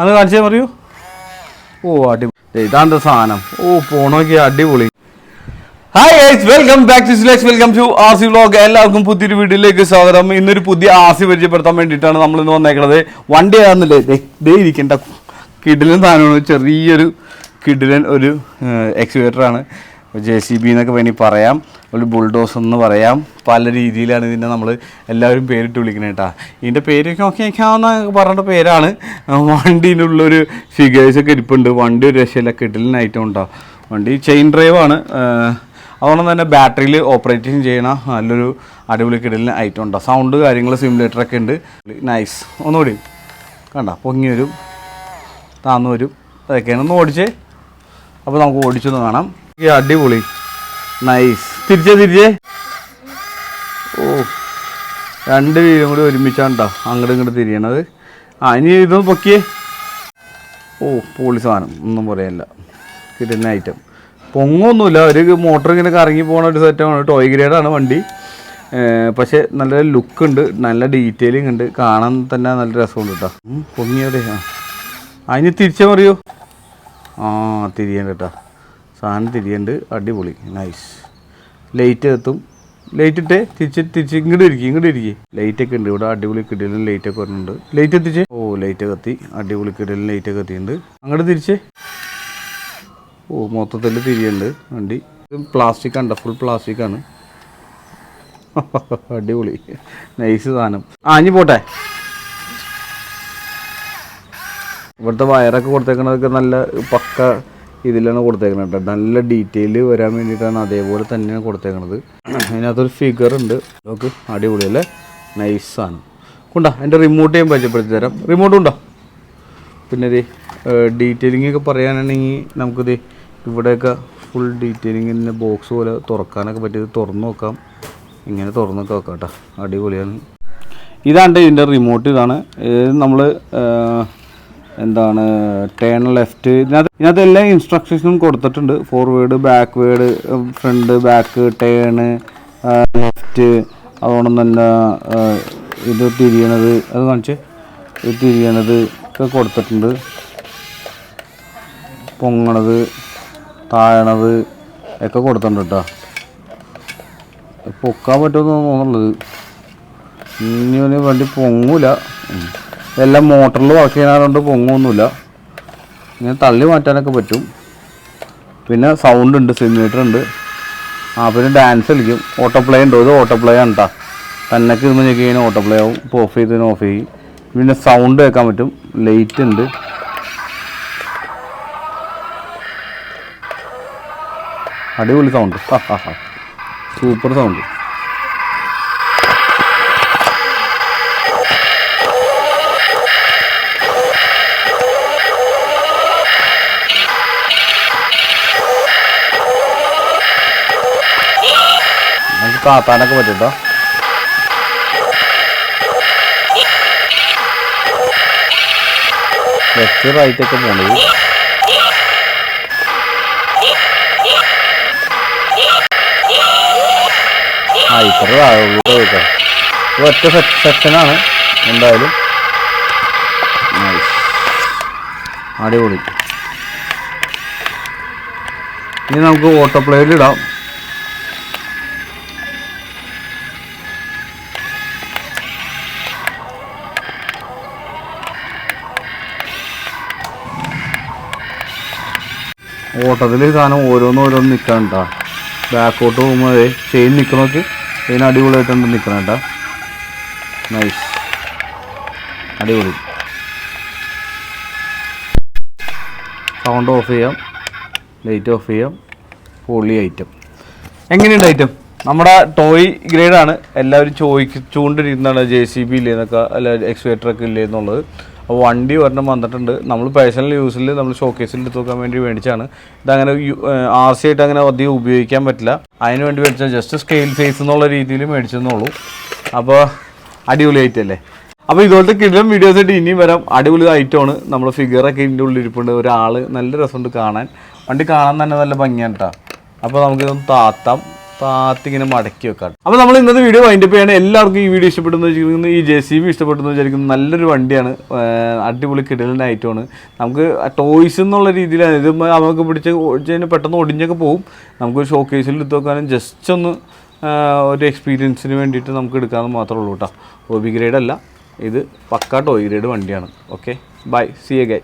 അന്ന് കാണിച്ചേ പറയൂ. ഓ അടിപൊളി ഇതാണ്ട സാധനം. ഓ പോണോക്കി അടിപൊളി. Hi guys welcome back to സിലേക്സ് welcome to R C vlog എല്ലാവർക്കും പുതിയൊരു വീഡിയോയിലേക്ക് സ്വാഗതം. ഇന്നൊരു പുതിയ ആർ സി പരിചയപ്പെടുത്താൻ വേണ്ടിയിട്ടാണ് നമ്മൾ ഇന്ന് വന്നേക്കുന്നത് വണ്ടി ആയിരുന്നില്ലേ ദേ ഇരിക്കേണ്ട. കിഡിലൻ സാധനമാണ്. ചെറിയൊരു കിഡിലൻ ഒരു എക്സിവേറ്റർ ആണ്. ജെ സി ബി എന്നൊക്കെ വേണമെങ്കിൽ പറയാം. ഒരു ബുൾഡോസ് എന്ന് പറയാം. പല രീതിയിലാണ് ഇതിനെ നമ്മൾ എല്ലാവരും പേരിട്ട് വിളിക്കുന്നത് കേട്ടോ ഇതിന്റെ പേരൊക്കെ നോക്കി നോക്കാവുന്ന പറഞ്ഞ പേരാണ്. വണ്ടീനുള്ളൊരു ഫിഗേഴ്സ് ഫിഗേഴ്സൊക്കെ ഇരിപ്പുണ്ട്. വണ്ടി ഒരു രക്ഷയില്ല. ഐറ്റം ഉണ്ടോ? വണ്ടി ചെയിൻ ഡ്രൈവാണ് അതുകൊണ്ട് തന്നെ ബാറ്ററിയിൽ ഓപ്പറേറ്റിംഗ് ചെയ്യണ നല്ലൊരു അടിപൊളി കിടലിന് ഐറ്റം ഉണ്ടോ? സൗണ്ട് കാര്യങ്ങൾ സിമുലേറ്ററൊക്കെ ഉണ്ട്. നൈസ് ഒന്നുകൂടി കണ്ട? പൊങ്ങി വരും. താന്നു വരും. അതൊക്കെയാണ്. ഒന്ന് ഓടിച്ചേ. അപ്പോൾ നമുക്ക് ഓടിച്ചൊന്ന് കാണാം. അടിപൊളി. നൈസ് തിരിച്ചേ തിരിച്ചേ. ഓ രണ്ട് വീലും കൂടി ഒരുമിച്ചാണ്ടോ അങ്ങോട്ട് ഇങ്ങോട്ട് തിരിയണത്. ആ ഇനി ഇതൊന്ന് പൊക്കിയേ. ഓ പോളി സാധനം. ഒന്നും പറയാനില്ല കിട്ടുന്ന ഐറ്റം പൊങ്ങൊന്നുമില്ല. ഒരു മോട്ടർ ഇങ്ങനെ കറങ്ങി പോകുന്ന ഒരു സെറ്റാണ് ടോയ് ഗ്രേഡാണ് വണ്ടി. പക്ഷെ നല്ല ലുക്ക് ഉണ്ട്. നല്ല ഡീറ്റെയിലിംഗ് ഉണ്ട്. കാണാൻ തന്നെ നല്ല രസമുണ്ട് കേട്ടോ പൊങ്ങിയവിടെ ആ. അതിന് തിരിച്ചാൽ മറിയോ? ആ തിരിയണ്ട കേട്ടോ സാധനം തിരിയുണ്ട് അടിപൊളി. നൈസ് ലൈറ്റ് എത്തും. ലൈറ്റ് ഇട്ടേ തിരിച്ച് തിരിച്ച് ഇങ്ങോട്ട് ഇരിക്കും ഇങ്ങോട്ട് ഇരിക്കും ലൈറ്റ് ഒക്കെ ഉണ്ട്. ഇവിടെ അടിപൊളി കിടലും ലൈറ്റ് ഒക്കെ വരുന്നുണ്ട് ലൈറ്റ് എത്തിച്ചേ? ഓ ലൈറ്റ് കത്തി. അടിപൊളി കിടലും ലൈറ്റ് ഒക്കെ എത്തിയിട്ടുണ്ട് അങ്ങോട്ട് തിരിച്ചേ. ഓ മൊത്തത്തിൽ തിരിയുണ്ട്. വണ്ടി. പ്ലാസ്റ്റിക് ആണ് ഫുൾ പ്ലാസ്റ്റിക് ആണ്. അടിപൊളി. നൈസ് സാധനം. ആ ഇനി പോട്ടെ. ഇവിടുത്തെ വയറൊക്കെ കൊടുത്തേക്കണതൊക്കെ നല്ല പക്ക ഇതിലാണ് കൊടുത്തേക്കുന്നത് കേട്ടോ. നല്ല ഡീറ്റെയിൽ വരാൻ വേണ്ടിയിട്ടാണ് അതേപോലെ തന്നെയാണ് കൊടുത്തേക്കുന്നത് അതിനകത്തൊരു ഫിഗർ ഉണ്ട്. നമുക്ക് അടിപൊളി അല്ലേ? നൈസാണ് കൊണ്ടാ എന്റെ റിമോട്ട് ഞാൻ പരിചയപ്പെടുത്തി തരാം. റിമോട്ട് ഉണ്ടോ? പിന്നെ ഇത് ഡീറ്റെയിലിംഗ് ഒക്കെ പറയാനാണെങ്കിൽ നമുക്കിത് ഇവിടെയൊക്കെ ഫുൾ ഡീറ്റെയിലിങ്ങിന്റെ ബോക്സ് പോലെ തുറക്കാനൊക്കെ പറ്റിയത് തുറന്നു നോക്കാം. ഇങ്ങനെ തുറന്നൊക്കെ വെക്കാം കേട്ടോ. അടിപൊളിയാണ്. ഇതാണ്ട് ഇതിന്റെ റിമോട്ട് ഇതാണ്. ഇത് നമ്മൾ എന്താണ് ടേൺ ലെഫ്റ്റ് ഇതിനകത്ത് ഇതിനകത്ത് എല്ലാ ഇൻസ്ട്രക്ഷൻസും കൊടുത്തിട്ടുണ്ട്. Forward backward front back turn left അതുകൊണ്ട് തന്നെ ഇത് തിരിയണത് അത് കാണിച്ച്. ഇത് തിരിയണത് ഒക്കെ കൊടുത്തിട്ടുണ്ട്. പൊങ്ങണത് താഴണത് ഒക്കെ കൊടുത്തിട്ടുണ്ട് കേട്ടോ പൊക്കാൻ പറ്റുമെന്ന് തോന്നുന്നുള്ളത്. ഇനി വണ്ടി പൊങ്ങൂല. എല്ലാം മോട്ടറിൽ വർക്ക് ചെയ്യാറുണ്ട് പൊങ്ങൊന്നുമില്ല ഇങ്ങനെ തള്ളി മാറ്റാനൊക്കെ പറ്റും. പിന്നെ സൗണ്ട് ഉണ്ട് സിമീറ്റർ ഉണ്ട്. ആ പിന്നെ ഡാൻസ് കളിക്കും. ഓട്ടോ പ്ലേ ഉണ്ടോ. ഇത് ഓട്ടോ പ്ലേ ആണ് കേട്ടോ തന്നൊക്കെ ഇരുന്ന് ഞെക്കി കഴിഞ്ഞാൽ ഓട്ടോ പ്ലേ ആവും ഇപ്പോൾ ഓഫ് ചെയ്തതിന് ഓഫ് ചെയ്യും. പിന്നെ സൗണ്ട് കേൾക്കാൻ പറ്റും. ലൈറ്റ് ഉണ്ട്. അടിപൊളി സൗണ്ട് സൂപ്പർ സൗണ്ട് താത്താനൊക്കെ പറ്റും കേട്ടോ ലെഫ്റ്റ് റൈറ്റ് ഒക്കെ പോണത്. ആ ഇത്ര ഒറ്റ സെക്ഷനാണ് എന്തായാലും. അടിപൊളി. ഇനി നമുക്ക് ഓട്ടോ പ്ലേയിൽ ഓട്ടത്തിൽ സാധനം ഓരോന്ന് ഓരോന്ന് നിൽക്കാൻ കേട്ടോ ബാക്കോട്ട് പോകുമ്പോൾ ചെയിൻ നിൽക്കണമൊക്കെ ചെയിൻ അടിപൊളിയായിട്ടുണ്ട് നിൽക്കണം കേട്ടോ നൈസ് അടിപൊളി. സൗണ്ട് ഓഫ് ചെയ്യാം. ലൈറ്റ് ഓഫ് ചെയ്യാം. പൊളി ഐറ്റം എങ്ങനെയുണ്ട് ഐറ്റം നമ്മുടെ ടോയ് ഗ്രേഡാണ് എല്ലാവരും ചോദിച്ചുകൊണ്ടിരിക്കുന്നതാണ് ജെ സി ബി ഇല്ലേ എന്നൊക്കെ അല്ല എക്സ്വേറ്റർ ഒക്കെ ഇല്ലേ എന്നുള്ളത് അപ്പോൾ വണ്ടി ഒരെണ്ണം വന്നിട്ടുണ്ട്. നമ്മൾ പേഴ്സണൽ യൂസിൽ നമ്മൾ ഷോക്കേസിൽ എടുത്ത് നോക്കാൻ വേണ്ടി മേടിച്ചാണ് ഇതങ്ങനെ ആർ സി ആയിട്ട് അങ്ങനെ അധികം ഉപയോഗിക്കാൻ പറ്റില്ല. അതിന് വേണ്ടി മേടിച്ചാൽ ജസ്റ്റ് സ്കെയിൽ സൈസ് എന്നുള്ള രീതിയിൽ മേടിച്ചെന്നുള്ളൂ അപ്പോൾ അടിപൊളി ഐറ്റം അല്ലേ? അപ്പോൾ ഇതുപോലത്തെ കിടലം വീഡിയോസ് ആയിട്ട് ഇനിയും വരാം. അടിപൊളി ഐറ്റമാണ് നമ്മൾ ഫിഗറൊക്കെ ഇതിന്റെ ഉള്ളിൽ ഇരിപ്പുണ്ട്. ഒരാൾ നല്ല രസമുണ്ട് കാണാൻ. വണ്ടി കാണാൻ തന്നെ നല്ല ഭംഗിയാണ് കേട്ടോ അപ്പോൾ നമുക്കിതൊന്ന് താത്താം. താത്തി ഇങ്ങനെ മടക്കി വെക്കാം അപ്പോൾ നമ്മൾ ഇന്നത്തെ വീഡിയോ വൈൻഡപ്പ് ചെയ്യാണ് എല്ലാവർക്കും ഈ വീഡിയോ ഇഷ്ടപ്പെടുന്നു വിചാരിക്കുന്നു. ഈ ജെ സി ബി ഇഷ്ടപ്പെടുന്നു വിചാരിക്കുന്നു. നല്ലൊരു വണ്ടിയാണ്. അടിപൊളി കിടലിന്റെ ഐറ്റമാണ് നമുക്ക് ടോയ്സ് എന്നുള്ള രീതിയിലാണ്. ഇത് നമുക്ക് പിടിച്ച് കഴിഞ്ഞാൽ പെട്ടെന്ന് ഒടിഞ്ഞൊക്കെ പോകും. നമുക്ക് ഷോ കേസിൽ എടുത്ത് വെക്കാനും ജസ്റ്റ് ഒന്ന് ഒരു എക്സ്പീരിയൻസിന് വേണ്ടിയിട്ട് നമുക്ക് എടുക്കാമെന്ന് മാത്രമേ ഉള്ളൂ കേട്ടോ ഒ ബി ഗ്രേഡ് അല്ല. ഇത് പക്കാ ടോയ് ഗ്രേഡ് വണ്ടിയാണ്. Okay bye see a guy